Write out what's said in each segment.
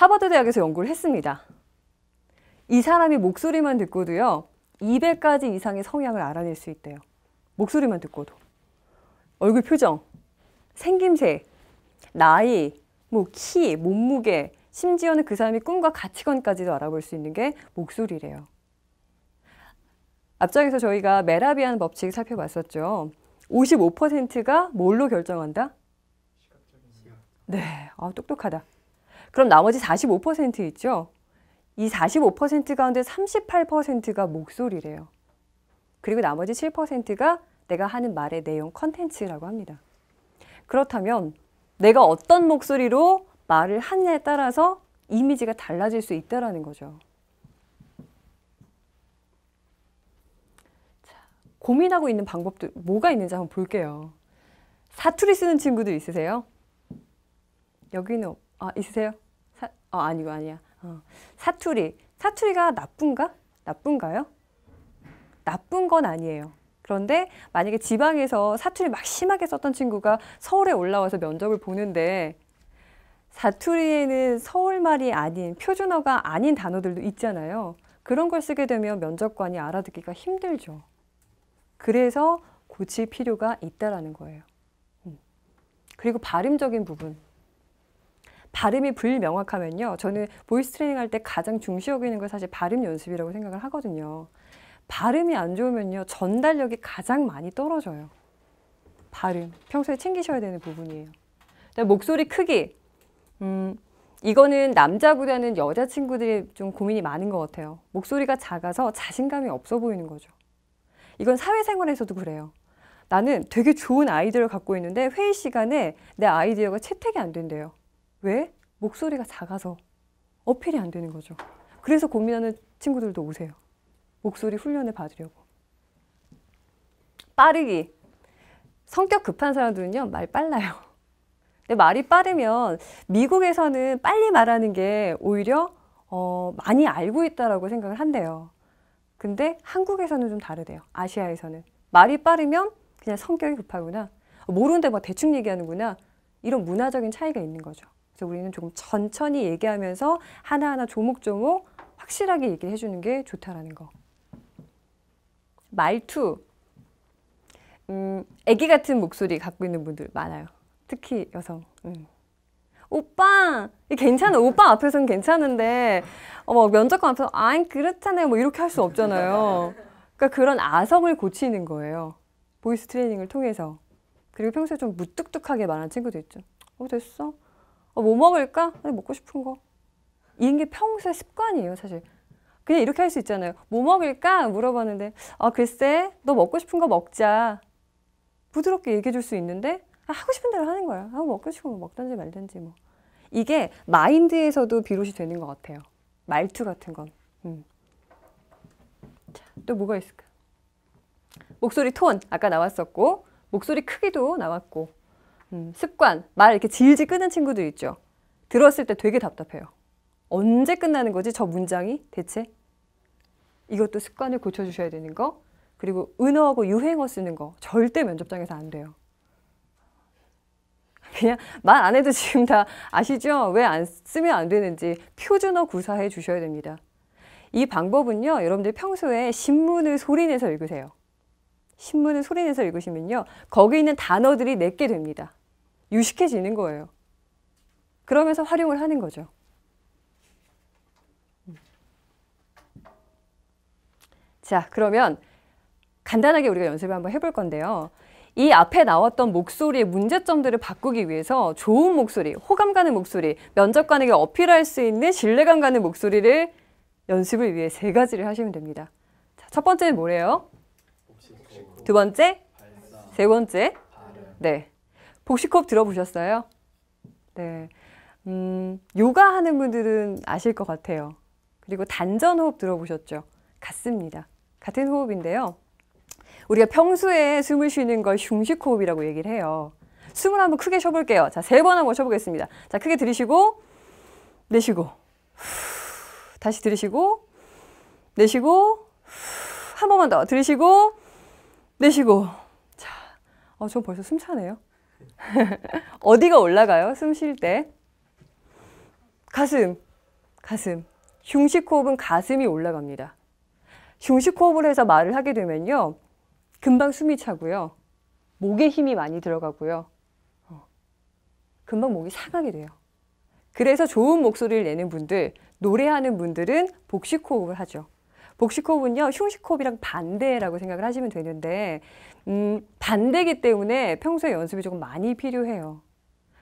하버드 대학에서 연구를 했습니다. 이 사람이 목소리만 듣고도요. 200가지 이상의 성향을 알아낼 수 있대요. 목소리만 듣고도. 얼굴 표정, 생김새, 나이, 뭐 키, 몸무게, 심지어는 그 사람이 꿈과 가치관까지도 알아볼 수 있는 게 목소리래요. 앞장에서 저희가 메라비안 법칙 살펴봤었죠. 55%가 뭘로 결정한다? 네, 아, 똑똑하다. 그럼 나머지 45% 있죠? 이 45% 가운데 38%가 목소리래요. 그리고 나머지 7%가 내가 하는 말의 내용 컨텐츠라고 합니다. 그렇다면 내가 어떤 목소리로 말을 하느냐에 따라서 이미지가 달라질 수 있다라는 거죠. 자, 고민하고 있는 방법도 뭐가 있는지 한번 볼게요. 사투리 쓰는 친구들 있으세요? 여기는 아 있으세요? 사, 어, 아니고 아니야. 어. 사투리 사투리가 나쁜가? 나쁜가요? 나쁜 건 아니에요. 그런데 만약에 지방에서 사투리 막 심하게 썼던 친구가 서울에 올라와서 면접을 보는데 사투리에는 서울말이 아닌 표준어가 아닌 단어들도 있잖아요. 그런 걸 쓰게 되면 면접관이 알아듣기가 힘들죠. 그래서 고칠 필요가 있다라는 거예요. 음. 그리고 발음적인 부분. 발음이 불명확하면요. 저는 보이스 트레이닝 할 때 가장 중시 여기는 건 사실 발음 연습이라고 생각을 하거든요. 발음이 안 좋으면요. 전달력이 가장 많이 떨어져요. 발음. 평소에 챙기셔야 되는 부분이에요. 목소리 크기. 음, 이거는 남자보다는 여자 친구들이 좀 고민이 많은 것 같아요. 목소리가 작아서 자신감이 없어 보이는 거죠. 이건 사회생활에서도 그래요. 나는 되게 좋은 아이디어를 갖고 있는데 회의 시간에 내 아이디어가 채택이 안 된대요. 왜? 목소리가 작아서 어필이 안 되는 거죠. 그래서 고민하는 친구들도 오세요. 목소리 훈련을 받으려고. 빠르기. 성격 급한 사람들은요, 말 빨라요. 근데 말이 빠르면 미국에서는 빨리 말하는 게 오히려 어, 많이 알고 있다라고 생각을 한대요. 근데 한국에서는 좀 다르대요. 아시아에서는. 말이 빠르면 그냥 성격이 급하구나. 모르는데 막 대충 얘기하는구나. 이런 문화적인 차이가 있는 거죠. 그래서 우리는 조금 천천히 얘기하면서 하나하나 조목조목 확실하게 얘기를 해주는 게 좋다라는 거. 말투. 음, 애기 같은 목소리 갖고 있는 분들 많아요. 특히 여성. 음. 오빠 괜찮아 오빠 앞에서는 괜찮은데 어머 면접관 앞에서 아이 그렇잖아요 뭐 이렇게 할 수 없잖아요 그러니까 그런 아성을 고치는 거예요 보이스 트레이닝을 통해서 그리고 평소에 좀 무뚝뚝하게 말하는 친구도 있죠 어 됐어 어, 뭐 먹을까 먹고 싶은 거 이런 게 평소의 습관이에요 사실 그냥 이렇게 할 수 있잖아요 뭐 먹을까 물어봤는데 아 글쎄 너 먹고 싶은 거 먹자 부드럽게 얘기해 줄 수 있는데 아, 하고 싶은 대로 하는 거야. 아, 먹고 싶으면 먹든지 말든지 뭐. 이게 마인드에서도 비롯이 되는 것 같아요. 말투 같은 건. 음. 자, 또 뭐가 있을까? 목소리 톤 아까 나왔었고 목소리 크기도 나왔고 음, 습관 말 이렇게 질질 끄는 친구들 있죠. 들었을 때 되게 답답해요. 언제 끝나는 거지 저 문장이 대체? 이것도 습관을 고쳐주셔야 되는 거. 그리고 은어하고 유행어 쓰는 거 절대 면접장에서 안 돼요. 그냥 말 안 해도 지금 다 아시죠? 왜 안 쓰면 안 되는지 표준어 구사해 주셔야 됩니다. 이 방법은요, 여러분들 평소에 신문을 소리내서 읽으세요. 신문을 소리내서 읽으시면요, 거기 있는 단어들이 내게 됩니다. 유식해지는 거예요. 그러면서 활용을 하는 거죠. 자, 그러면 간단하게 우리가 연습을 한번 해볼 건데요. 이 앞에 나왔던 목소리의 문제점들을 바꾸기 위해서 좋은 목소리, 호감 가는 목소리, 면접관에게 어필할 수 있는 신뢰감 가는 목소리를 연습을 위해 세 가지를 하시면 됩니다. 자, 첫 번째는 뭐래요? 두 번째? 세 번째? 네. 복식호흡 들어보셨어요? 네. 음, 요가 하는 분들은 아실 것 같아요. 그리고 단전호흡 들어보셨죠? 같습니다. 같은 호흡인데요. 우리가 평소에 숨을 쉬는 걸 흉식호흡이라고 얘기를 해요. 숨을 한번 크게 쉬어볼게요. 자, 세 번 한번 쉬어보겠습니다. 자, 크게 들이쉬고, 내쉬고, 후, 다시 들이쉬고, 내쉬고, 후, 한 번만 더 들이쉬고, 내쉬고. 자, 어, 저 벌써 숨 차네요. 어디가 올라가요? 숨 쉴 때. 가슴. 가슴. 흉식 호흡은 가슴이 올라갑니다. 흉식 호흡을 해서 말을 하게 되면요. 금방 숨이 차고요. 목에 힘이 많이 들어가고요. 어, 금방 목이 상하게 돼요. 그래서 좋은 목소리를 내는 분들, 노래하는 분들은 복식 호흡을 하죠. 복식 호흡은요, 흉식 호흡이랑 반대라고 생각을 하시면 되는데, 음, 반대기 때문에 평소에 연습이 조금 많이 필요해요.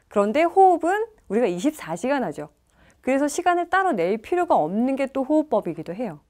그런데 호흡은 우리가 24시간 하죠. 그래서 시간을 따로 낼 필요가 없는 게 또 호흡법이기도 해요.